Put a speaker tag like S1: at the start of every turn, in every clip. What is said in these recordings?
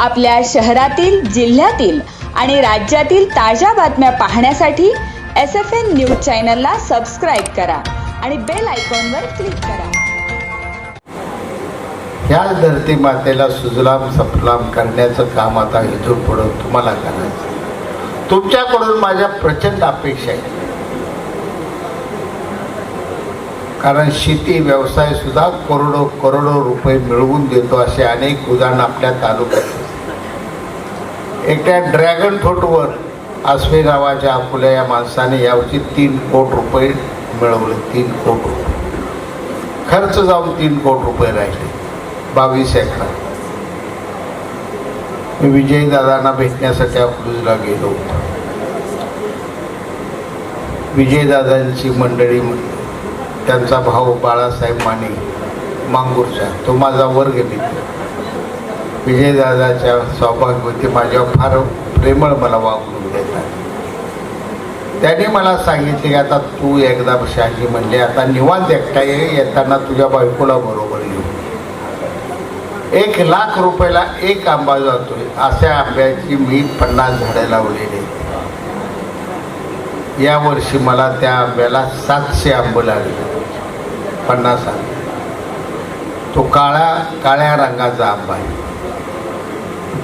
S1: आपल्या शहरातील जिल्ह्यातील आणि राज्यातील ताज्या बातम्या पाहण्यासाठी एस एफ एन न्यूज चॅनलला सबस्क्राईब करा आणि बेल आयकॉनवर क्लिक करा.
S2: ह्या धरती मातेला सुजलाम सफलाम करण्याचं काम आता इथून पुढं तुम्हाला करायचं तुमच्याकडून माझ्या प्रचंड अपेक्षा आहे. कारण शेती व्यवसाय सुद्धा करोडो करोडो रुपये मिळवून देतो असे अनेक उदाहरण आपल्या तालुक्यात एकट्या ड्रॅगन फ्रूटवर आसवे नावाच्या अकोल्या या माणसाने यावर्षी तीन कोट रुपये मिळवले. तीन कोट रुपये. खर्च जाऊन तीन कोट रुपये राहिले. बावीस एकरा. मी विजयदादांना भेटण्यासाठी अकलूजला गेलो होतो. विजयदादांची मंडळी त्यांचा भाऊ बाळासाहेब माने मांगूरचा. तो माझा वर्ग मित्र विजयदादाच्या सौभाग्यवती माझ्यावर फार प्रेमळ मला वागणूक देतात. त्याने मला सांगितले की आता तू एकदा शहाजी म्हणले आता निवांत एकटा ये येताना तुझ्या बायकोला बरोबर येऊ एक लाख रुपयाला एक आंबा जातोय अशा आंब्याची मी पन्नास झाडे लावलेली या वर्षी मला त्या आंब्याला सातशे आंबं लागले. पन्नास आंबे. तो काळा काळ्या रंगाचा आंबा आहे.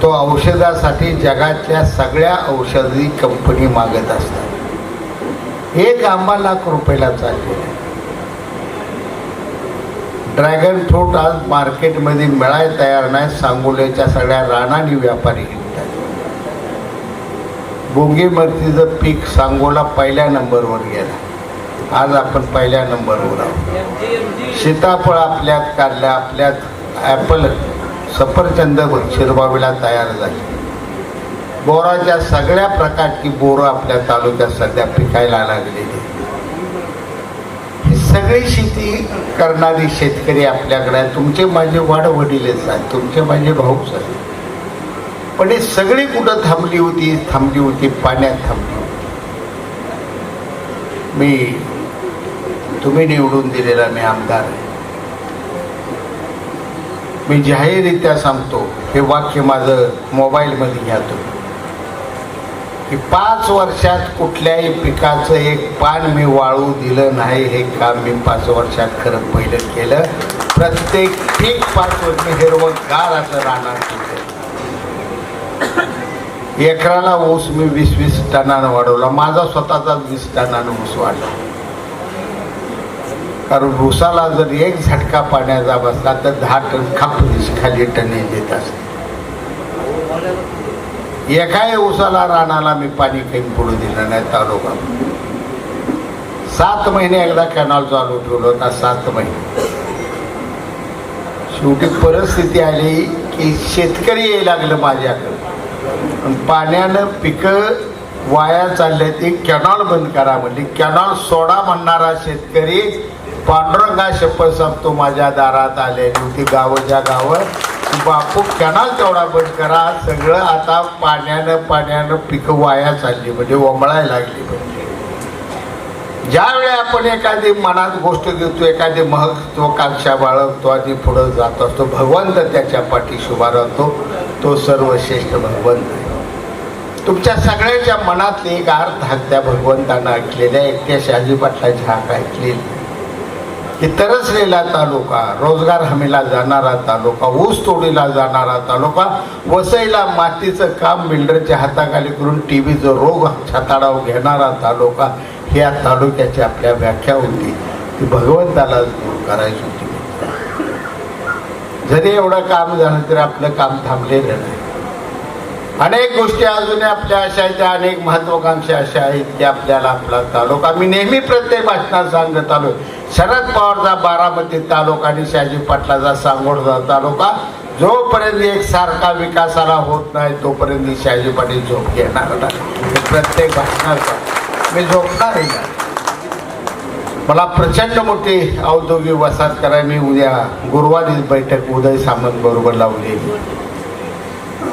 S2: तो औषधासाठी जगातल्या सगळ्या औषधी कंपनी मागत असतात. एक आंबा लाख रुपयाला चाललेला ड्रॅगन फ्रूट आज मार्केटमध्ये मिळाय तयार नाही सांगोल्याच्या सगळ्या रानानी व्यापारी घेतात बोंगे मर्तीचं पीक सांगोला पहिल्या नंबरवर गेला. आज आपण पहिल्या नंबरवर आहोत. सीताफळ आपल्यात कारल्या आपल्यात ॲपल सफरचंद शिरबावीला तयार झाली. बोराच्या सगळ्या प्रकारची बोरं आपल्या तालुक्यात सध्या पिकायला लागलेली ही सगळी शेती करणारी शेतकरी आपल्याकडे तुमचे माझे वाढवडीलच आहेत तुमचे माझे भाऊच आहेत पण ही सगळी कुठं थांबली होती? थांबली होती पाण्यात थांबली होती. मी तुम्ही निवडून दिलेला मी आमदार आहे. मी जाहीररित्या सांगतो हे वाक्य माझं मोबाईलमध्ये घ्या तुम्ही की पाच वर्षात कुठल्याही पिकाचं एक पान मी वाळू दिलं नाही हे काम मी पाच वर्षात खरं पहिलं केलं. प्रत्येक पीक पाच वर्ष हिरवं गार असं राहणार एकराला ऊस मी वीस वीस टनानं वाढवला माझा स्वतःचा वीस टनानं ऊस वाढला. कारण ऊसाला जर एक झटका पाण्याचा बसला तर दहा टन खापलीस खाली टने देत असते. एकाही ऊसाला रानाला मी पाणी काही पडू दिलं नाही तालुका. सात महिने एकदा कॅनॉल चालू ठेवलं होता सात महिने. शेवटी परिस्थिती आली की शेतकरी यायला लागलं माझ्याकडे. पण पाण्यानं पिकं वाया चालले ती कॅनॉल बंद करा म्हणजे कॅनॉल सोडा म्हणणारा शेतकरी पांडुरंगा शपथ सांगतो माझ्या दारात आलेली होती गावच्या गावं. बापू कॅनाल तेवढा बंद करा. सगळं आता पाण्यानं पाण्यानं पिकं वाया चालली. म्हणजे वमळायला लागली म्हणजे. ज्यावेळी आपण एखादी मनात गोष्ट घेतो एखादी महत्वाकांक्षा बाळगतो आणि पुढं जात असतो भगवंत त्याच्या पाठीशी उभा राहतो. तो सर्वश्रेष्ठ भगवंत तुमच्या सगळ्याच्या मनातली एक अर्थ हत्या भगवंतानं ऐकलेल्या एकट्या शाजी पाटलाची हाक ऐकलेली तरसलेला तालुका रोजगार हमीला जाणारा तालुका ऊस तोडीला जाणारा तालुका वसईला मातीचं काम बिल्डरच्या हाताखाली करून टी व्हीचं रोग छाताडाव घेणारा तालुका ह्या तालुक्याची आपल्या व्याख्या होती. ती भगवंताला दूर करायची होती. जरी एवढं काम झालं तरी आपलं काम थांबलेलं नाही. अनेक गोष्टी अजूनही आपल्या अशा आहेत त्या अनेक महत्वाकांक्षा अशा आहेत की आपल्याला आपला तालुका मी नेहमी प्रत्येक भाषणात सांगत आलो शरद पवारचा बारामती तालुका आणि शहाजी पाटलाचा सांगोडचा तालुका जोपर्यंत एक सारखा विकासाला होत नाही तोपर्यंत शहाजी पाटील झोप घेणार नाही. प्रत्येक भाषणाचा मी झोपणार मला प्रचंड मोठी औद्योगिक वसाहत करायला मी उद्या गुरुवारीच बैठक उदय सामंत बरोबर लावली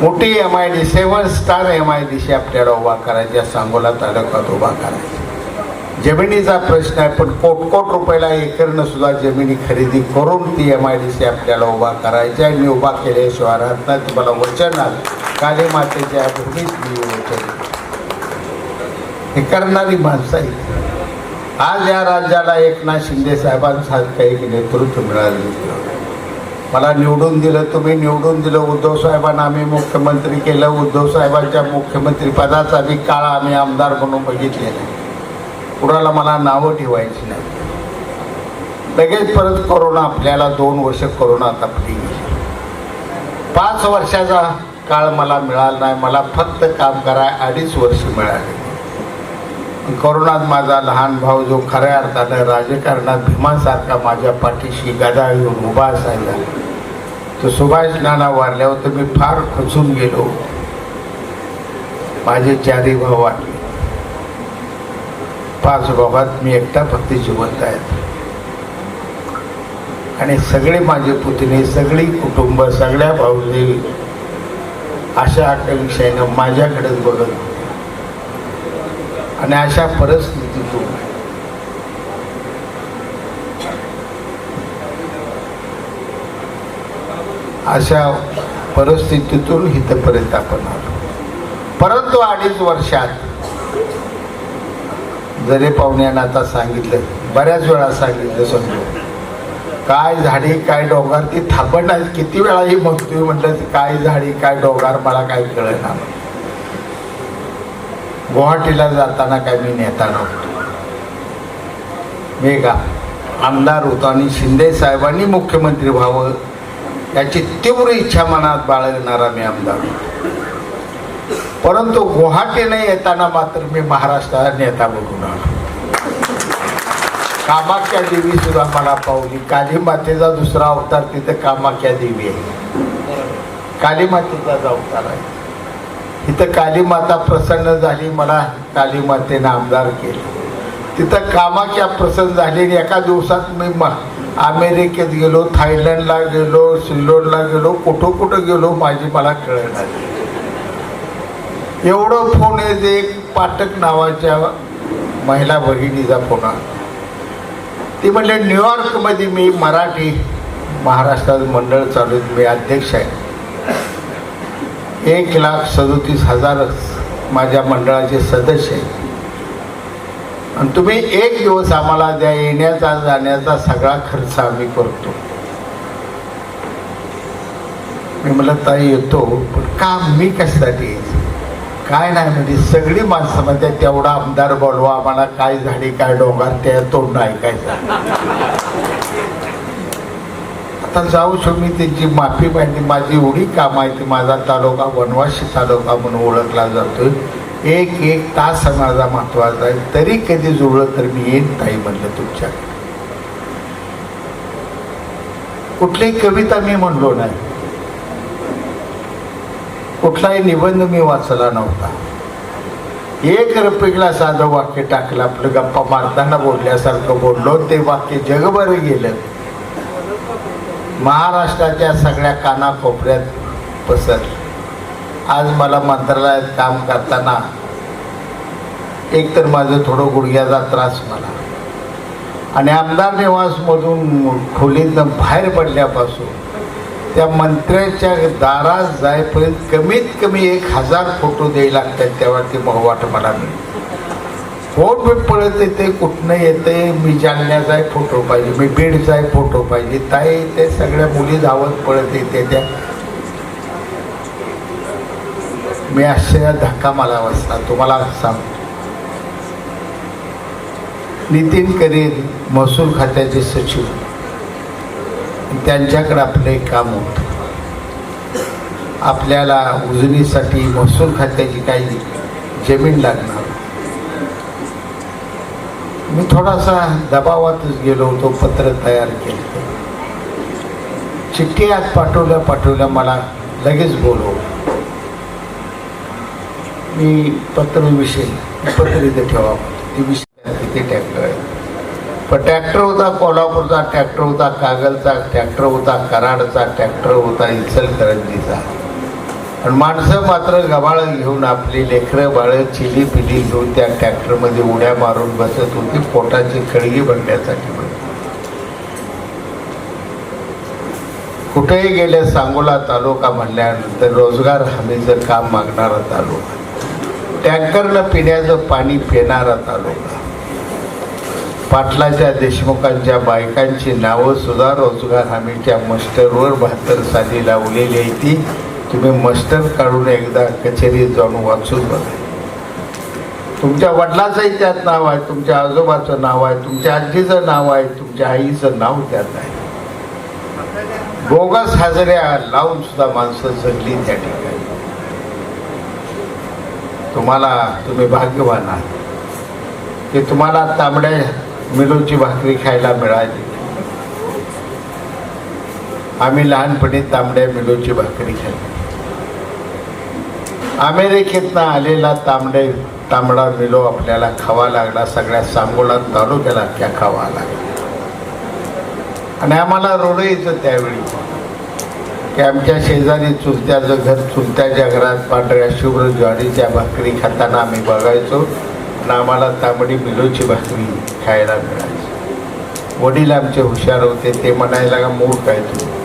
S2: मोठी M I D seven star M I D C आपल्याला उभा करायची सांगोला तालुक्यात उभा करायची जमिनीचा प्रश्न आहे पण कोट कोट रुपयाला एकरनं सुद्धा जमिनी खरेदी करून ती एम आय डी सी आपल्याला उभा करायची आहे. मी उभा केल्याशिवाय राहत नाही. तुम्हाला वचन आलं काली मातेच्या भूमीत मी वचन हे करणारी माणसं आहेत. आज या राज्याला एकनाथ शिंदे साहेबांसारखं एक नेतृत्व मिळालं मला निवडून दिलं तुम्ही निवडून दिलं उद्धव साहेबांना आम्ही मुख्यमंत्री केलं उद्धव साहेबांच्या मुख्यमंत्रीपदाचा काळ आम्ही आमदार म्हणून बघितलेला आहे. कुणाला मला नावं ठेवायची नाही. लगेच परत कोरोना आपल्याला दोन वर्ष कोरोना तपली. पाच वर्षाचा काळ मला मिळाला नाही मला फक्त काम कराय अडीच वर्ष मिळाले. कोरोनात माझा लहान भाऊ जो खऱ्या अर्थानं राजकारणात भीमासारखा माझ्या पाठीशी गदा घेऊन उभा असायला. तो सुभाष नाना वारल्यावर तर मी फार खचून गेलो. माझे चारही भाऊ वाटले पाच भावात मी एकटा फक्त जिवंत आहे. आणि सगळे माझे पुतणे सगळी कुटुंब सगळ्या भाऊजी अशा आकांक्षेनं माझ्याकडेच बघत होते. आणि अशा परिस्थितीतून अशा परिस्थितीतून हितपर्यंत आपण आलो. परंतु अडीच वर्षात जरी पाहुण्यानं आता सांगितलं बऱ्याच वेळा सांगितलं समजू काय झाडी काय डोंगर ती थांबणार किती वेळा ही म्हणतोय म्हटलं काय झाडी काय डोंगर मला काय कळणार गुवाहाटीला जाताना काय मी नेता नव्हतो. मी का? आमदार होतो आणि शिंदे साहेबांनी मुख्यमंत्री व्हावं याची तीव्र इच्छा मनात बाळगणारा मी आमदार परंतु गुवाहाटीने येताना मात्र मी महाराष्ट्राला नेता बघून आलो. कामाख्या देवी सुद्धा मला पावली. काली मातेचा दुसरा अवतार तिथं कामाख्या देवी आहे. कालीमातेचा अवतार आहे. इथं कालीमाता प्रसन्न झाली मला कालीमातेनं आमदार केलं. तिथं कामाख्या प्रसन्न झाली आणि एका दिवसात मी म अमेरिकेत गेलो थायलंडला गेलो सिल्लोडला गेलो कुठं कुठं गेलो माझी मला कळणार एवढं फोन आहे एक पाठक नावाच्या महिला भगिनीचा फोन आला ती म्हणले न्यूयॉर्कमध्ये मी मराठी महाराष्ट्रात मंडळ चालू मी अध्यक्ष आहे. एक लाख सदोतीस हजार माझ्या मंडळाचे सदस्य आहेत. आणि तुम्ही एक दिवस आम्हाला द्या येण्याचा जाण्याचा सगळा खर्च आम्ही करतो. मी म्हटलं ताई येतो पण का मी कशासाठी यायचं? काय नाही म्हणजे सगळी माणसं म्हणते तेवढा आमदार बोलवा आम्हाला काय झाडी काय डोंगर त्या तोंड ऐकायचं. आता जाऊ शो मी त्यांची माफी माहिती माझी एवढी काम आहे ती माझा तालुका वनवासी तालुका म्हणून ओळखला जातो. एक एक तास माझा महत्त्वाचा आहे. तरी कधी जुळलं तर मी येईन ताई म्हणलं तुमच्याकडे कुठलीही कविता मी म्हणलो नाही. कुठलाही निबंध मी वाचला नव्हता. एक रपिकला साधं वाक्य टाकलं आपलं गप्पा मारताना बोलल्यासारखं बोललो ते वाक्य जगभर गेलं. महाराष्ट्राच्या सगळ्या कानाकोपऱ्यात पसर. आज मला मंत्रालयात काम करताना एक तर माझं थोडं गुडघ्याचा त्रास मला. आणि आमदार निवासमधून खोलीतनं बाहेर पडल्यापासून त्या मंत्र्याच्या दारात जायपर्यंत कमीत कमी एक हजार फोटो द्यायला लागतात त्यावरती बहुवाट मला मिळते. फोन मी पळत येते कुठनं येते? मी जालन्याचा आहे फोटो पाहिजे मी बीडचा आहे फोटो पाहिजे. ताई ते सगळ्या मुली धावत पळत येते त्या. मी आश्चर्य धक्का मला बसला. तुम्हाला सांगतो नितीन करीर महसूल खात्याचे सचिव. त्यांच्याकडे आपलं एक काम होतं. आपल्याला उजनीसाठी महसूल खात्याची काही जमीन लागणार. मी थोडासा दबावातच गेलो होतो पत्र तयार केलं. चिठ्ठी आज पाठवल्या पाठवल्या मला लगेच बोलव. मी पत्र विषय पत्र इथे ठेवा. ती विषय किती ट्रॅक्टर आहे? पण ट्रॅक्टर होता कोल्हापूरचा ट्रॅक्टर होता कागलचा ट्रॅक्टर होता कराडचा ट्रॅक्टर होता इचलकरंजीचा. आणि माणसं मात्र गबाळ घेऊन आपली लेकरं बाळं चिली पिली घेऊन त्या ट्रॅक्टरमध्ये उड्या मारून बसत होती पोटाची खळगी भरण्यासाठी. कुठेही गेले सांगोला तालुका म्हणल्यानंतर रोजगार हमीचं काम मागणारा तालुका. टँकरनं पिण्याचं पाणी पिणारा तालुका. पाटलाच्या देशमुखांच्या बायकांची नावं सुद्धा रोजगार हमीच्या मस्टरवर बहात्तर साली लावलेली आहे ती. तुम्ही मस्टर काढून एकदा कचेरीत जाऊन वाचून बघा. तुमच्या वडिलाचंही त्यात नाव आहे तुमच्या आजोबाचं नाव आहे तुमच्या आजीचं नाव आहे तुमच्या आईचं नाव त्यात आहे. बोगस हजऱ्या लावून सुद्धा माणसं जगली त्या ठिकाणी. तुम्हाला तुम्ही भाग्यवान आहात. की तुम्हाला तांबड्या मिलोची भाकरी खायला मिळाली. आम्ही लहानपणी तांबड्या मिलोची भाकरी खाल्ली. अमेरिकेतनं आलेला तांबडे तांबडा मिलो आपल्याला खावा लागला. सगळ्या सांगोला तालुक्याला त्या खावा लागला आणि आम्हाला रोड यायचं त्यावेळी. की आमच्या शेजारी चुलत्याचं घर चुलत्याच्या घरात पांढऱ्या शुभ्र ज्वारीच्या भाकरी खाताना आम्ही बघायचो. आणि आम्हाला तांबडी मिलोची भाकरी खायला मिळायची. वडील आमचे हुशार होते. ते म्हणायला का मूळ काय तू.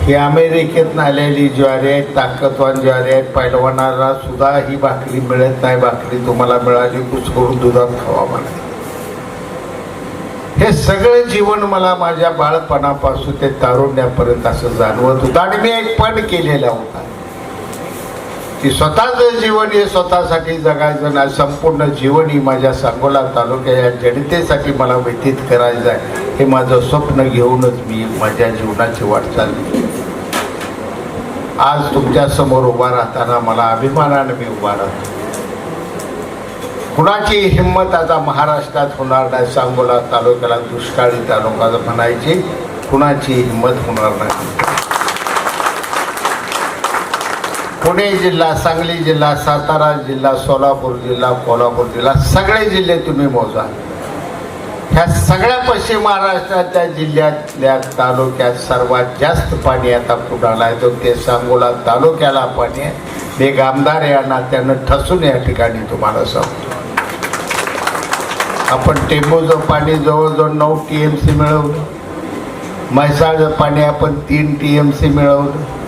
S2: ही अमेरिकेतून आलेली ज्वारी आहे ताकदवान ज्वारी आहे पैलवानाला सुद्धा ही भाकरी मिळत नाही. भाकरी तुम्हाला मिळाली कुसकरून दुधात खावा म्हणा. हे सगळं जीवन मला माझ्या बाळपणापासून ते तारुण्यापर्यंत असं जाणवत होतं. आणि मी एक पण केलेला होता. की स्वतःचं जीवन हे स्वतःसाठी जगायचं नाही. संपूर्ण जीवन ही माझ्या सांगोला तालुक्या या जनतेसाठी मला व्यतीत करायचं आहे. हे माझं स्वप्न घेऊनच मी माझ्या जीवनाची वाटचाल केली. आज तुमच्यासमोर उभा राहताना मला अभिमानाने मी उभा राहतो. कुणाची हिंमत आता महाराष्ट्रात होणार नाही सांगोला तालुक्याला दुष्काळी तालुका म्हणायची कुणाची हिंमत होणार नाही? पुणे जिल्हा सांगली जिल्हा सातारा जिल्हा सोलापूर जिल्हा कोल्हापूर जिल्हा सगळे जिल्हे तुम्ही मोजा. ह्या सगळ्या पश्चिम महाराष्ट्राच्या जिल्ह्यातल्या तालुक्यात सर्वात जास्त पाणी आता पुढाला आहे. तर ते सांगोला तालुक्याला पाणी आहे. ते आमदार या नात्यानं ठसून या ठिकाणी तुम्हाला सांगतो. आपण टेंबूचं पाणी जवळजवळ नऊ टी एम सी मिळवलं. म्हैसाळचं पाणी आपण तीन टी एम सी मिळवलं.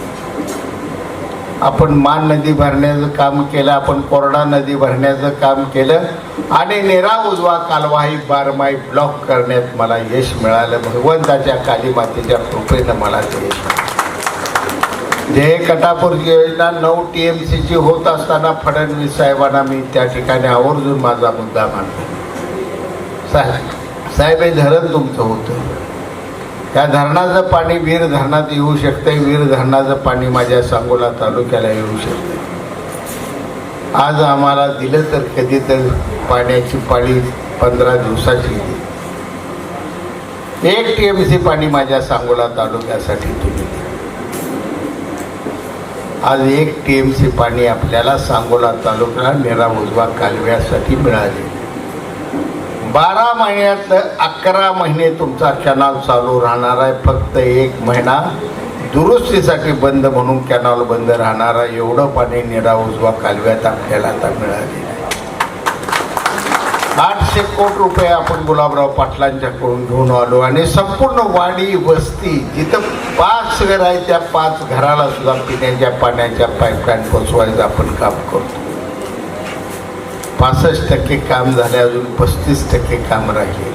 S2: आपण मान नदी भरण्याचं काम केलं आपण कोरडा नदी भरण्याचं काम केलं आणि नेरा उजवा कालवाही बारमाही ब्लॉक करण्यात मला यश मिळालं. भगवंताच्या काली मातेच्या कृपेनं मला ते यश मिळालं. जे कटापूरची योजना नऊ टी एम सीची होत असताना फडणवीस साहेबांना मी त्या ठिकाणी आवर्जून माझा मुद्दा मांडला साहेब साहेब हे धरण तुमचं होतं. या धरणाचं पाणी वीर धरणात येऊ शकतंय. वीर धरणाचं पाणी माझ्या सांगोला तालुक्याला येऊ शकतं आज आम्हाला दिलं तर कधी तर पाण्याची पाळी पंधरा दिवसाची येते एक टी एम सी पाणी माझ्या सांगोला तालुक्यासाठी तुम्ही आज एक टी एम सी पाणी आपल्याला सांगोला तालुक्याला निरा उजवा कालव्यासाठी मिळाले. बारा महिन्यात अकरा महिने तुमचा कॅनॉल चालू राहणार आहे. फक्त एक महिना दुरुस्तीसाठी बंद म्हणून कॅनॉल बंद राहणार आहे. एवढं पाणी निरा उजवा कालव्यात आपल्याला आता मिळाले आठशे कोटी रुपये आपण गुलाबराव पाटलांच्याकडून घेऊन आलो आणि संपूर्ण वाडी वस्ती जिथं पाच घर आहे त्या पाच घराला सुद्धा पिण्याच्या पाण्याच्या पाईपलाईन पोचवायचं आपण काम करतो. पासष्ट टक्के काम झाले अजून पस्तीस टक्के काम राहिले.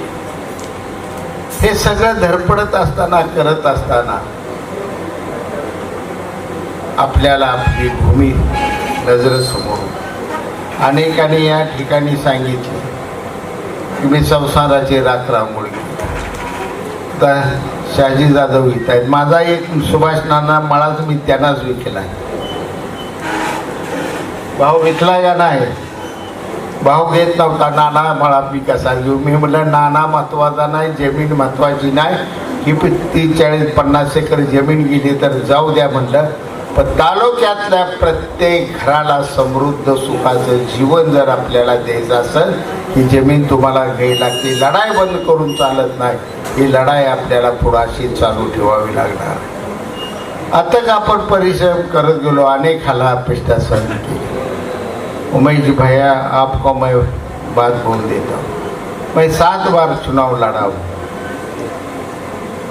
S2: हे सगळं धडपडत असताना करत असताना आपल्याला आपली भूमी नजरेसमोर अनेकांनी या ठिकाणी सांगितले की मी संसाराची राख मुलगी तर शहाजी जाधव इथं आहेत. माझा एक सुभाष नाना मळाच मी त्यांनाच विकला भाऊ विकला या नाही. भाव घेत नव्हता नाना मला मी घेऊ मी म्हटलं नाना महत्त्वाचा नाही जमीन महत्वाची नाही. ही तीस चाळीस पन्नास एकर जमीन गेली तर जाऊ द्या म्हणलं. पण तालुक्यातल्या प्रत्येक घराला समृद्ध सुखाचं जीवन जर आपल्याला द्यायचं असेल ही जमीन तुम्हाला घ्यायला लागते लढाई बंद करून चालत नाही. ही लढाई आपल्याला पुढाशी चालू ठेवावी लागणार. आता आपण परिश्रम करत गेलो अनेक हाला अपेक्षा सांगितली उमेश जी भैया आपको मैं बात बोल देता हूँ। मैं सात बार चुनाव लड़ा हूँ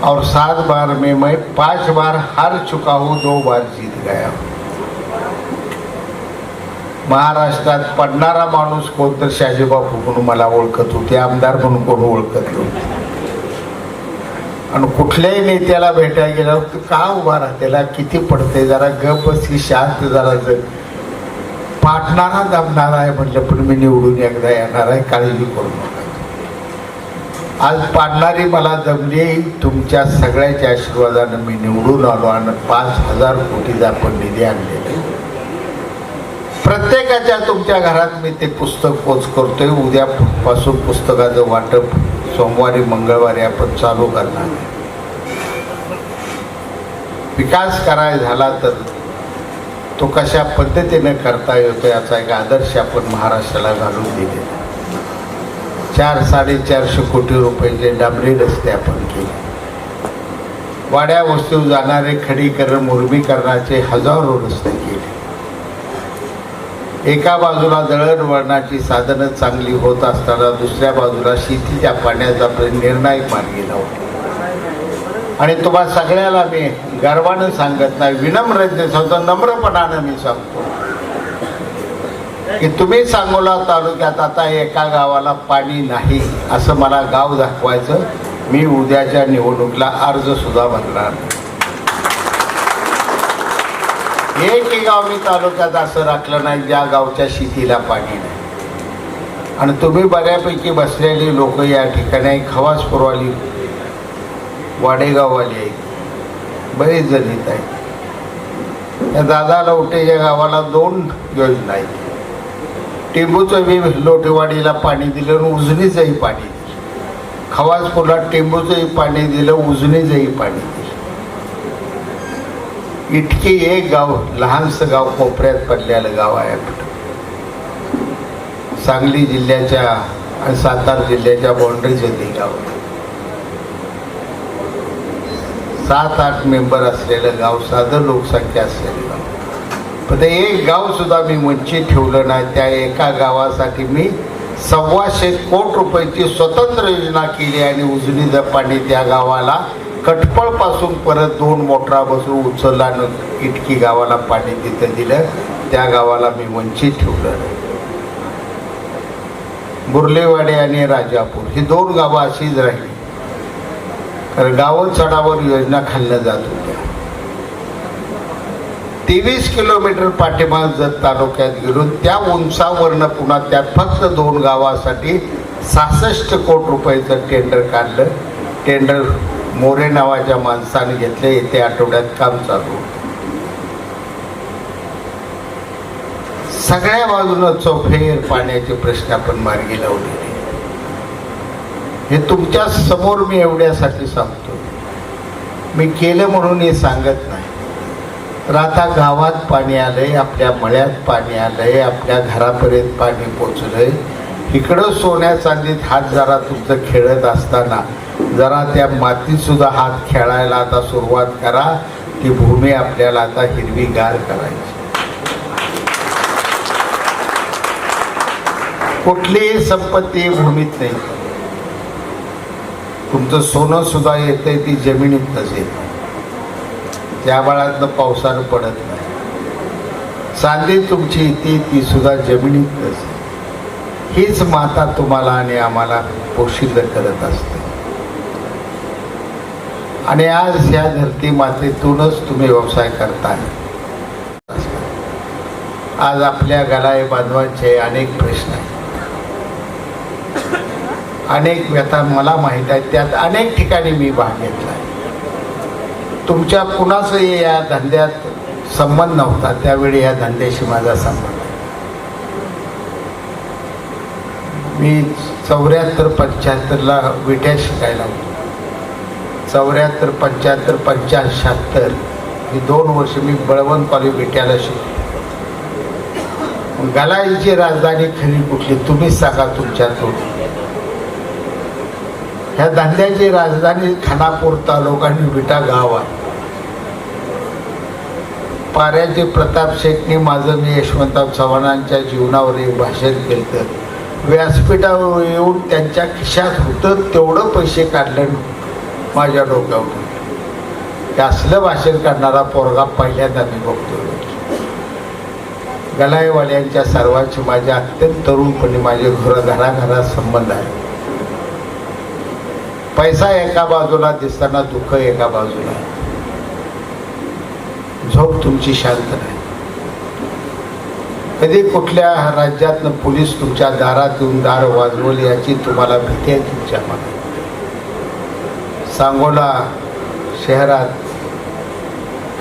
S2: और सात बार में मैं पांच बार हार चुका हूँ दो बार जीत गया हूँ। महाराष्ट्रात पडणारा माणूस कोण तर शाजीबापू म्हणून मला ओळखत होते आमदार म्हणून कोण ओळखत होते आणि कुठल्याही नेत्याला भेटायला गेल्यावर का उभा राहतेला त्याला किती पडते जरा गप बस की शांत जरा जग. पाठणारा जमणार आहे म्हटलं पण मी निवडून एकदा येणार आहे काळजी करू नका. आज पाडणारी मला जमली तुमच्या सगळ्याच्या आशीर्वादानं मी निवडून आलो आणि पाच हजार कोटीचा आपण निधी आणलेला प्रत्येकाच्या तुमच्या घरात मी ते पुस्तक पोच करतोय. उद्यापासून पुस्तकाचं वाटप सोमवारी मंगळवारी आपण चालू करणार विकास करायला झाला तर तो कशा पद्धतीने करता येतो याचा एक आदर्श आपण महाराष्ट्राला घालून दिले. चार साडेचारशे कोटी रुपयाचे डांबरी रस्ते आपण केले. वाड्या वस्तू जाणारे खडीकरण मुरमीकरणाचे हजारो रस्ते केले. एका बाजूला दळणवळणाची साधनं चांगली होत असताना दुसऱ्या बाजूला शेतीच्या पाण्याचा निर्णायक मार्गी लावला. आणि तुम्हा सगळ्याला मी गर्वानं सांगत नाही विनम्रतेने सांगतो नम्रपणानं मी सांगतो. की तुम्ही सांगोला तालुक्यात आता एका गावाला पाणी नाही असं मला गाव दाखवायचं. मी उद्याच्या निवडणुकीला अर्ज सुद्धा भरणार एकही गाव मी तालुक्यात असं राखलं नाही ज्या गावच्या शेतीला पाणी नाही. आणि तुम्ही बऱ्यापैकी बसलेली लोक या ठिकाणी खवास पुरवाली वाडेगाववाली आहेत बरेच जण येत आहेत. या दादा लवटेच्या गावाला दोन योजना आहेत. टेंबूचं बी लोटेवाडीला पाणी दिलं आणि उजनीचंही पाणी दिलं. पुलात टेंबूचंही पाणी दिलं उजनीचंही पाणी दिलं. इतके एक गाव लहानसं गाव कोपऱ्यात पडलेलं गाव आहे आपलं. सांगली जिल्ह्याच्या आणि सातारा जिल्ह्याच्या बाउंड्रीचं ते गाव आहे. सात आठ मेंबर असलेलं गाव साधं लोकसंख्या असलेलं गाव पण ते एक गावसुद्धा मी वंचित ठेवलं नाही. त्या एका गावासाठी मी सव्वाशे कोट रुपयाची स्वतंत्र योजना केली आणि उजनीचं पाणी त्या गावाला कटपळपासून परत दोन मोटरा बसून उचलला इटकी गावाला पाणी तिथं दिलं. त्या गावाला मी वंचित ठेवलं. बुर्लेवाडी आणि राजापूर ही दोन गावं अशीच राहिली. गावं चढावर योजना खाल्ल्या जात होत्या. तेवीस किलोमीटर पाठीमाग जत तालुक्यात गेलो त्या उंचावरनं पुन्हा त्यात फक्त दोन गावासाठी सहासष्ट कोट रुपयाचं टेंडर काढलं. टेंडर मोरे नावाच्या माणसाने घेतले येत्या आठवड्यात काम चालू सगळ्या बाजूनं चौफेर पाण्याचे प्रश्न आपण मार्गी लावलेले. हे तुमच्यासमोर मी एवढ्यासाठी सांगतो. मी केलं म्हणून हे सांगत नाही. तर आता गावात पाणी आलंय आपल्या मळ्यात पाणी आलंय आपल्या घरापर्यंत पाणी पोचलंय. इकडं सोन्या चांदीत हात जरा तुमचं खेळत असताना जरा त्या मातीत सुद्धा हात खेळायला आता सुरुवात करा. ती भूमी आपल्याला आता हिरवीगार करायची. कुठलीही संपत्ती भूमीत नाही. तुमचं सोनं सुद्धा येतंय ती जमिनीतनंच येत त्या बाळातलं पावसानं पडत नाही. चांदी तुमची येते ती सुद्धा जमिनीतनंच आहे. हीच माता तुम्हाला आणि आम्हाला पोषित करत असते. आणि आज या धरती मातेतूनच तुम्ही व्यवसाय करताय. आज आपल्या गलाय बांधवांचे अनेक प्रश्न आहेत. अनेक व्यथा मला माहीत आहेत त्यात अनेक ठिकाणी मी भाग घेतला तुमच्या कुणाचंही या धंद्यात संबंध नव्हता? त्यावेळी या धंद्याशी माझा संबंध मी चौऱ्याहत्तर पंच्याहत्तरला विट्या शिकायला होतो. चौऱ्याहत्तर पंच्याहत्तर पंच्याहत्तर ही दोन वर्ष मी बळवंत कॉलेज विट्याला शिकलो. गलाईची राजधानी खरी कुठली? तुम्हीच सांगा तुमच्यातून. ह्या धंद्याची राजधानी खानापूर तालुका आणि विटा गाव आहे पाऱ्याचे प्रताप शेटने माझं मी यशवंतराव चव्हाणांच्या जीवनावर एक भाषण केलं तर व्यासपीठावर येऊन त्यांच्या खिशात होतं तेवढं पैसे काढलं माझ्या डोक्यावर असलं भाषण करणारा पोरगा पहिल्यांदा मी बघतो गलाईवाल्यांच्या सर्वांची माझ्या अत्यंत तरुणपणी माझे घर घराघरात संबंध आहे पैसा एका बाजूला दिसताना दुःख एका बाजूला. झोप तुमची शांत नाही कधी कुठल्या राज्यातनं पोलीस तुमच्या दारात येऊन दार वाजवले याची तुम्हाला भीती आहे तुमच्या मनात? सांगोला शहरात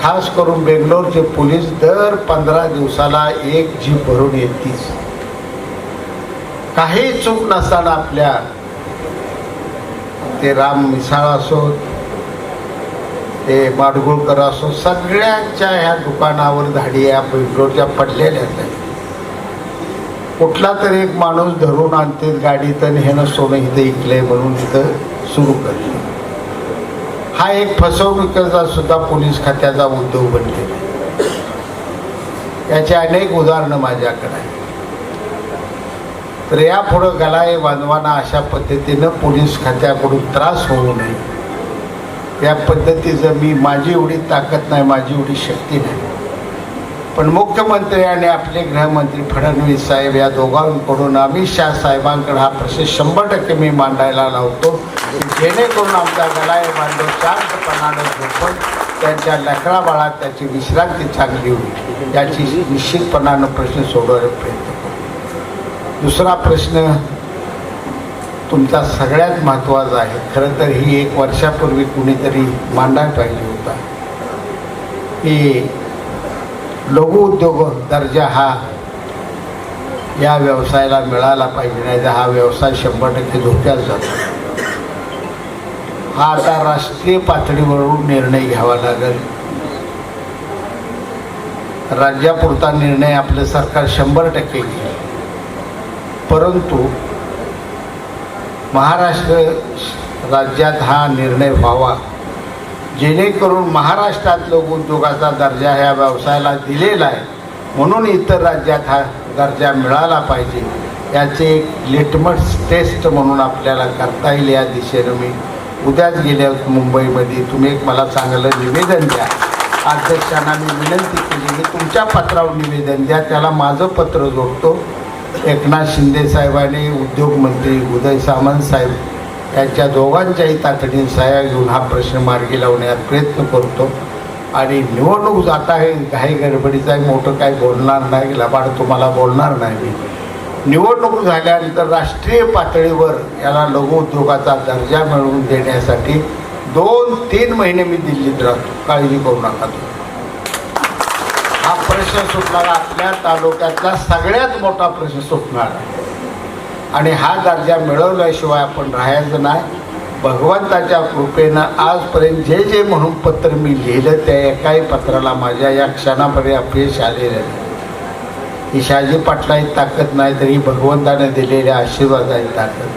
S2: खास करून बेंगलोरचे पोलीस दर पंधरा दिवसाला एक जीप भरून येतीच काही चूक नसताना आपल्या ते राम मिसाळ असो ते माडगुळकर असो सगळ्यांच्या ह्या दुकानावर धाडी या पेट्रोलच्या पडलेल्याच आहेत. कुठला तरी एक माणूस धरून आणते गाडीत आणि ह्यानं सोनं इथं इकलंय म्हणून इथं सुरू करते. हा एक फसवणुकीचा सुद्धा पोलीस खात्याचा उद्योग बनलेला आहे. याची अनेक उदाहरणं माझ्याकडे आहेत. तर यापुढं गलाय बांधवांना अशा पद्धतीनं पोलीस खात्याकडून त्रास होऊ नये. या पद्धतीचं मी माझी एवढी ताकद नाही माझी एवढी शक्ती नाही. पण मुख्यमंत्री आणि आपले गृहमंत्री फडणवीस साहेब या दोघांकडून अमित शाह साहेबांकडे हा प्रश्न शंभर टक्के मी मांडायला लावतो. जेणेकरून आमचा गलाय बांधव शांतपणानं झोपून त्यांच्या लेकरा बाळात त्याची विश्रांती चांगली होईल याची निश्चितपणानं प्रश्न सोडवायला प्रयत्न दुसरा प्रश्न तुमचा सगळ्यात महत्त्वाचा आहे. खरं तर ही एक वर्षापूर्वी कुणीतरी मांडायला पाहिजे होता. की लघु उद्योग दर्जा हा या व्यवसायाला मिळाला पाहिजे नाही तर हा व्यवसाय शंभर टक्के धोक्यात जातो. हा आता राष्ट्रीय पातळीवरून निर्णय घ्यावा लागेल. राज्यापुरता निर्णय आपलं सरकार शंभर टक्के घेईल. परंतु महाराष्ट्र राज्यात हा निर्णय व्हावा. जेणेकरून महाराष्ट्रात उद्योगाचा दर्जा ह्या व्यवसायाला दिलेला आहे. म्हणून इतर राज्यात हा दर्जा मिळाला पाहिजे. याचे एक लिटमस टेस्ट म्हणून आपल्याला करता येईल या दिशेनं मी उद्याच गेल्या मुंबईमध्ये तुम्ही एक मला चांगलं निवेदन द्या. अध्यक्षांना मी विनंती केली की तुमच्या पत्रावर निवेदन द्या त्याला माझं पत्र जोडतो. एकनाथ शिंदे साहेबांनी उद्योगमंत्री उदय सामंत साहेब यांच्या दोघांच्याही तातडीने सह्या घेऊन हा प्रश्न मार्गी लावण्यात प्रयत्न करतो. आणि निवडणूक जाता आहे घाई गडबडीचं आहे, मोठं काही बोलणार नाही लबाड तुम्हाला बोलणार नाही मी. निवडणूक झाल्यानंतर राष्ट्रीय पातळीवर याला लघुउद्योगाचा दर्जा मिळवून देण्यासाठी दोन तीन महिने मी दिल्लीत राहतो. काळजी करू नका तुम्ही. प्रश्न सुटणारा आपल्या तालुक्यातला सगळ्यात मोठा प्रश्न सुटणार. आहे आणि हा दर्जा मिळवल्याशिवाय आपण राहायचं नाही. भगवंताच्या कृपेनं आजपर्यंत जे जे म्हणून पत्र मी लिहिलं त्या एकाही पत्राला माझ्या या क्षणापर्यंत अपयश आलेलं नाही. ही शहाजी पाटलाही ताकद नाही तरी भगवंताने दिलेल्या आशीर्वादाची ताकद.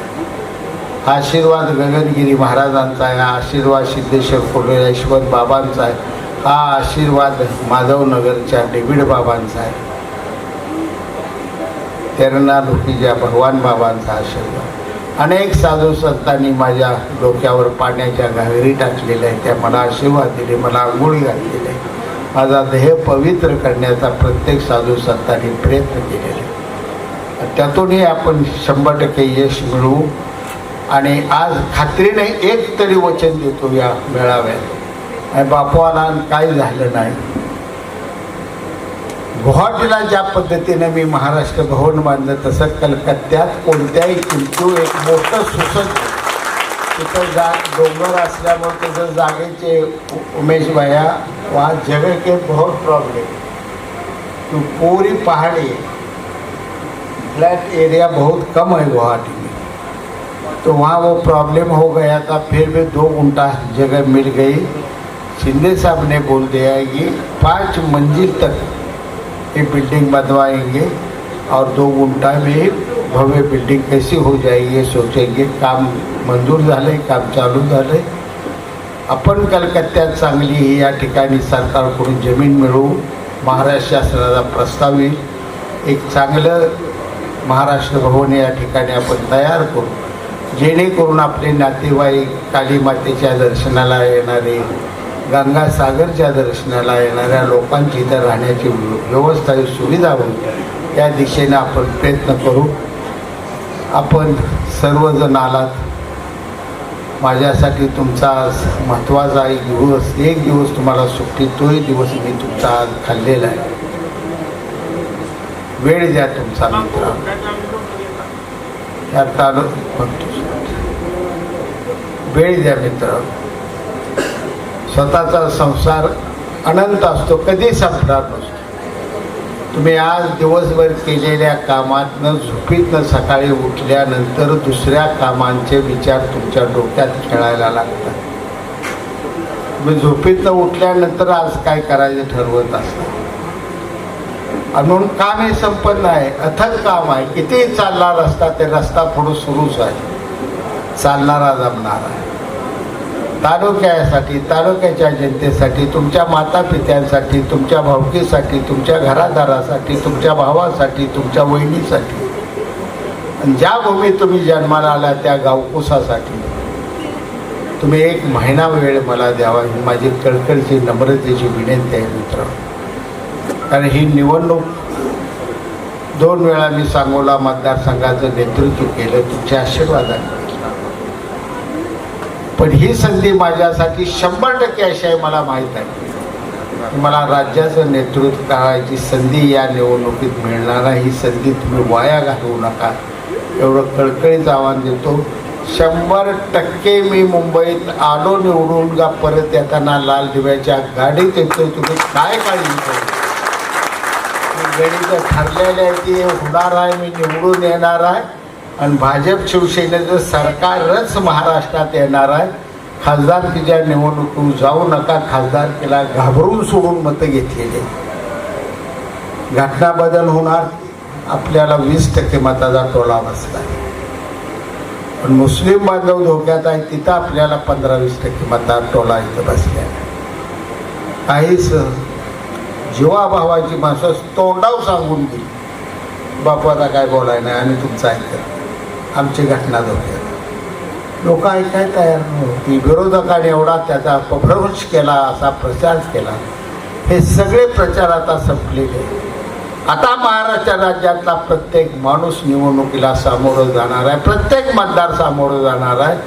S2: हा आशीर्वाद गगनगिरी महाराजांचा आहे हा आशीर्वाद सिद्धेश्वर कोल्हे यशवंत बाबांचा आहे. हा आशीर्वाद माधवनगरच्या डेव्हिड बाबांचा आहे. तेरणा लोकीच्या भगवान बाबांचा आशीर्वाद. अनेक साधू संतांनी माझ्या डोक्यावर पाण्याच्या घागरी टाकलेल्या आहेत. त्या मला आशीर्वाद दिले मला आंघोळ घातलेली आहे. माझा देह पवित्र करण्याचा प्रत्येक साधू संतांनी प्रयत्न केलेला आहे त्यातूनही आपण शंभर टक्के यश मिळवू. आणि आज खात्रीने एक तरी वचन देतो या मेळाव्यात. आणि बापवाला काही झालं नाही. गुवाहाटीला ज्या पद्धतीने मी महाराष्ट्र भवन बांधलं तसं कलकत्त्यात कोणत्याही किमतीवर एक मोठं सुसज्ज तिथं जा डोंगर असल्यामुळे तिथं जागेचे उमेश भाया वा जगे के बहुत प्रॉब्लेम तो पूरी पहाड़ी फ्लैट एरिया बहुत कम है गुवाहाटी में तो वहाँ वो प्रॉब्लम हो गया था फिर भी दो घंटा जगह मिल गई. शिंदे साहब ने बोल दिया है कि पाँच मंजिल तक ये बिल्डिंग बनवाएंगे और दो घंटा में भव्य बिल्डिंग कैसी हो जाएगी सोचेंगे। काम मंजूर झाले काम चालू झाले। आपण कलकत्त्यात चांगली या ठिकाणी सरकारकडून जमीन मिळवू महाराष्ट्र शासनाचा प्रस्ताव येईल. एक चांगलं महाराष्ट्र भवन या ठिकाणी आपण तयार करू. जेणेकरून आपले नातेवाईक काली मातेच्या दर्शनाला येणारे गंगासागरच्या दर्शनाला येणाऱ्या लोकांची इथं राहण्याची व्यवस्था ही सुविधा होईल त्या दिशेने आपण प्रयत्न करू. आपण सर्वजण आलात. माझ्यासाठी तुमचा आज महत्त्वाचा एक दिवस एक दिवस तुम्हाला सुट्टी तोही दिवस मी तुमचा आज खाल्लेला आहे. वेळ द्या तुमचा मित्र. या तालुक वेळ द्या मित्र. स्वतःचा संसार अनंत असतो कधी संपणार नसतो. तुम्ही आज दिवसभर केलेल्या कामातनं झोपीतनं सकाळी उठल्यानंतर दुसऱ्या कामांचे विचार तुमच्या डोक्यात खेळायला लागतात. तुम्ही झोपीतनं उठल्यानंतर आज काय करायचं ठरवत असता? म्हणून काम हे संपन्न आहे अथक काम आहे कितीही चालला रस्ता ते रस्ता पुढं सुरूच आहे. चालणारा जमणार आहे. तालुक्यासाठी तालुक्याच्या जनतेसाठी तुमच्या माता पित्यांसाठी तुमच्या भावकीसाठी तुमच्या घरादारासाठी तुमच्या भावासाठी तुमच्या वहिनीसाठी. ज्या भूमीत तुम्ही जन्माला आला त्या गावकुसासाठी तुम्ही एक महिना वेळ मला द्यावा ही माझी कळकळची नम्रतेची विनंती आहे मित्र. कारण ही निवडणूक दोन वेळा मी सांगोला मतदारसंघाचं नेतृत्व केलं तुमच्या आशीर्वादाने. पण ही संधी माझ्यासाठी शंभर टक्के अशी आहे मला माहीत आहे. मला राज्याचं नेतृत्व करायची संधी या निवडणुकीत मिळणार आहे. ही संधी तुम्ही वाया घालवू नका. एवढं कळकळीत आव्हान देतो. शंभर टक्के मी मुंबईत आलो निवडून का परत येताना लाल दिव्याच्या गाडीत येतो तुम्ही काय काळजी गणित ठरलेलं आहे की होणार आहे मी निवडून येणार आहे. आणि भाजप शिवसेनेचं सरकारच महाराष्ट्रात येणार आहे. खासदारकीच्या निवडणुकीत जाऊ नका खासदारकीला घाबरून सोडून मतं घेतलेले. घटना बदल होणार आपल्याला वीस टक्के मताचा टोला बसला. पण मुस्लिम बांधव धोक्यात आहे तिथं आपल्याला पंधरा वीस टक्के मतात टोला इथं बसल्या काहीच जीवाभावाची माणसं तोंडाव सांगून गेली. बापाचा काय बोलाय नाही आणि तुमचं ऐकत आमची घटना धोक्यात लोक ऐकाय तयार नव्हती. विरोधकाने एवढा त्याचा अपभ्रंश केला असा प्रचार केला. हे सगळे प्रचार आता संपलेले. आता महाराष्ट्र राज्यातला प्रत्येक माणूस निवडणुकीला सामोरं जाणार आहे. प्रत्येक मतदार सामोरं जाणार आहे.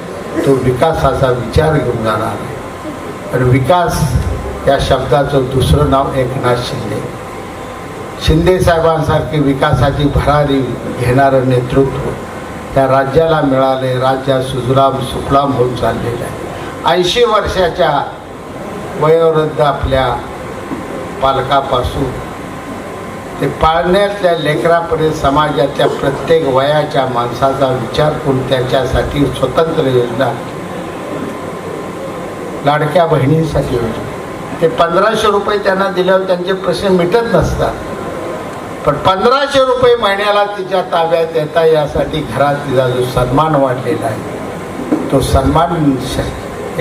S2: तो विकासाचा विचार घेऊन जाणार आहे. आणि विकास या शब्दाचं दुसरं नाव एकनाथ शिंदे. शिंदे साहेबांसारखे विकासाची भरारी घेणारं नेतृत्व त्या राज्याला मिळाले राज्यात सुजलाम सुफलाम होऊन चाललेलं आहे. ऐंशी वर्षाच्या वयोवृद्ध आपल्या पालकापासून ते पाळण्यातल्या लेकरापर्यंत समाजातल्या प्रत्येक वयाच्या माणसाचा विचार करून त्याच्यासाठी स्वतंत्र योजना लाडक्या बहिणींसाठी योजना. ते पंधराशे रुपये त्यांना दिल्यावर त्यांचे प्रश्न मिटत नसतात. पण पंधराशे रुपये महिन्याला तिच्या ताब्यात येता यासाठी घरात तिचा जो सन्मान वाढलेला आहे तो सन्मान श-